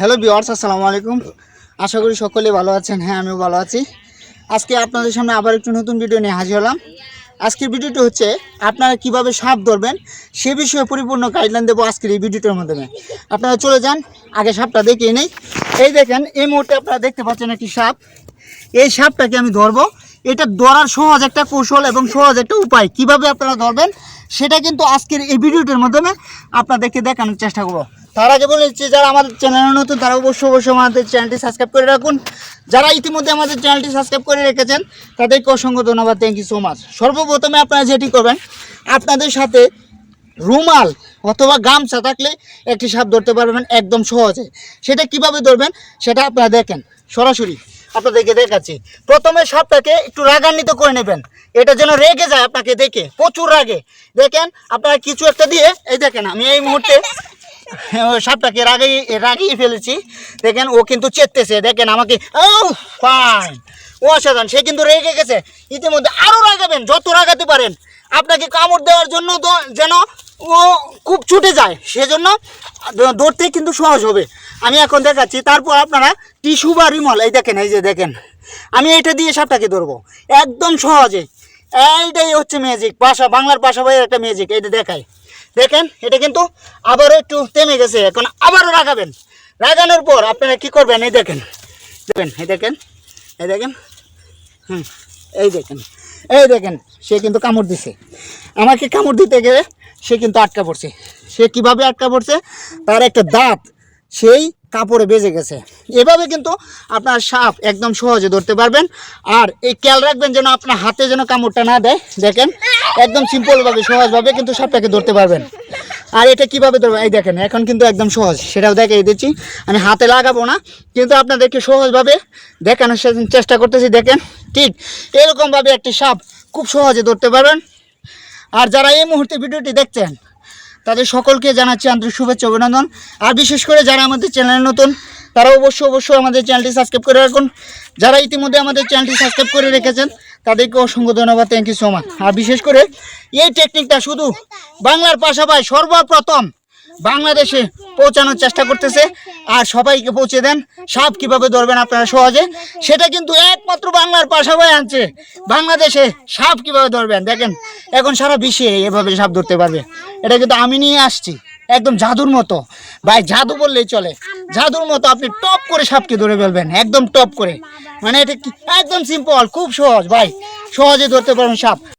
Hello বিওয়ার্স আসসালামু আলাইকুম। আশা করি সকলে ভালো আছেন। হ্যাঁ আমিও ভালো আছি। আজকে আপনাদের সামনে আবার একটু নতুন ভিডিও নিয়ে হাজির হলাম। আজকের ভিডিওটি হচ্ছে, আপনারা কীভাবে সাপ ধরবেন সে বিষয়ে পরিপূর্ণ গাইডলাইন দেবো আজকের এই ভিডিওটার মাধ্যমে। আপনারা চলে যান, আগে সাপটা দেখিয়ে নেই। এই দেখেন, এই মুহূর্তে আপনারা দেখতে পাচ্ছেন একটি সাপ। এই সাপটাকে আমি ধরবো। এটা ধরার সহজ একটা কৌশল এবং সহজ একটা উপায়। কীভাবে আপনারা ধরবেন, সেটা কিন্তু আজকের এই ভিডিওটির মাধ্যমে আপনাদেরকে দেখানোর চেষ্টা করব। তার আগে বলে দিচ্ছি, যারা আমাদের চ্যানেলে নতুন, তারা অবশ্যই অবশ্যই আমাদের চ্যানেলটি সাবস্ক্রাইব করে রাখুন। যারা ইতিমধ্যে আমাদের চ্যানেলটি সাবস্ক্রাইব করে রেখেছেন, তাদেরকে অসংখ্য ধন্যবাদ থ্যাংক ইউ সো মাচ সর্বপ্রথমে আপনারা যেটি করবেন, আপনাদের সাথে রুমাল অথবা গামছা থাকলে একটি সাপ ধরতে পারবেন একদম সহজে। সেটা কীভাবে ধরবেন, সেটা আপনারা দেখেন, সরাসরি আপনাদেরকে দেখাচ্ছি। প্রথমে সাপটাকে একটু রাগান্বিত করে নেবেন। এটা যেন রেগে যায় আপনাকে দেখে, প্রচুর রাগে। দেখেন, আপনারা কিছু একটা দিয়ে, এই দেখেন, আমি এই মুহূর্তে ও সাপটাকে রাগিয়ে রাগিয়ে ফেলেছি। দেখেন, ও কিন্তু চেতেছে দেখেন, আমাকে, ও ফাইন অসাধারণ, সে কিন্তু রেগে গেছে। ইতিমধ্যে আরও রাগাবেন, যত রাগাতে পারেন। আপনাকে কামড় দেওয়ার জন্য যেন ও খুব ছুটে যায়, সেজন্য দৌড়তে কিন্তু সহজ হবে। আমি এখন দেখাচ্ছি, তারপর আপনারা টিস্যু বা রিমল, এই দেখেন, এই যে দেখেন। আমি এটা দিয়ে সাপটাকে ধরবো। একদম সহজে। এইটাই হচ্ছে ম্যাজিক ভাষা বাংলার বাইরের একটা ম্যাজিক এইটা দেখায় দেখেন, এটা কিন্তু আবারও একটু থেমে গেছে, এখন আবারও লাগাবেন লাগানোর পর আপনারা কি করবেন, এই দেখেন দেখেন, এই দেখেন এই দেখেন, হুম, এই দেখেন এই দেখেন, সে কিন্তু কামড় দিছে। আমাকে কামড় দিতে গেলে সে কিন্তু আটকা পড়ছে। সে কীভাবে আটকা পড়ছে? তার একটা দাঁত, সেই কাপড়ে বেজে গেছে। এভাবে কিন্তু আপনার সাপ একদম সহজে ধরতে পারবেন। আর এই খেয়াল রাখবেন যেন আপনার হাতে যেন কামড়টা না দেয়। দেখেন, একদম সিম্পলভাবে সহজভাবে কিন্তু সাপটাকে ধরতে পারবেন। আর এটা কীভাবে ধরবেন এই দেখেন, এখন কিন্তু একদম সহজ। সেটাও দেখিয়ে দিচ্ছি। আমি হাতে লাগাবো না, কিন্তু আপনাদেরকে সহজভাবে দেখানোর চেষ্টা করতেছি। দেখেন, ঠিক এরকমভাবে একটি সাপ খুব সহজে ধরতে পারবেন। আর যারা এই মুহূর্তে ভিডিওটি দেখছেন তাদের সকলকে জানাচ্ছি আন্তরিক শুভেচ্ছা, অভিনন্দন। আর বিশেষ করে যারা আমাদের চ্যানেলে নতুন, তারা অবশ্যই অবশ্যই আমাদের চ্যানেলটি সাবস্ক্রাইব করে রাখুন। যারা ইতিমধ্যে আমাদের চ্যানেলটি সাবস্ক্রাইব করে রেখেছেন, তাদেরকে অসংখ্য ধন্যবাদ থ্যাংক ইউ সো মাচ আর বিশেষ করে এই টেকনিকটা শুধু বাংলার পাশাপাশি সর্বপ্রথম বাংলাদেশে পৌঁছানোর চেষ্টা করতেছে। আর সবাইকে পৌঁছে দেন। সাপ কীভাবে ধরবেন আপনারা সহজে? সেটা কিন্তু একমাত্র বাংলার পাশাপাশি আনছে। বাংলাদেশে সাপ কীভাবে ধরবেন? দেখেন, এখন সারা বিশ্বে এভাবে সাপ ধরতে পারবে। এটা কিন্তু আমি নিয়ে আসছি। একদম জাদুর মতো। ভাই, জাদু বললেই চলে। জাদুর মতো আপনি টপ করে সাপকে ধরে ফেলবেন। একদম টপ করে। মানে এটা একদম সিম্পল খুব সহজ। ভাই, সহজে ধরতে পারবেন সাপ।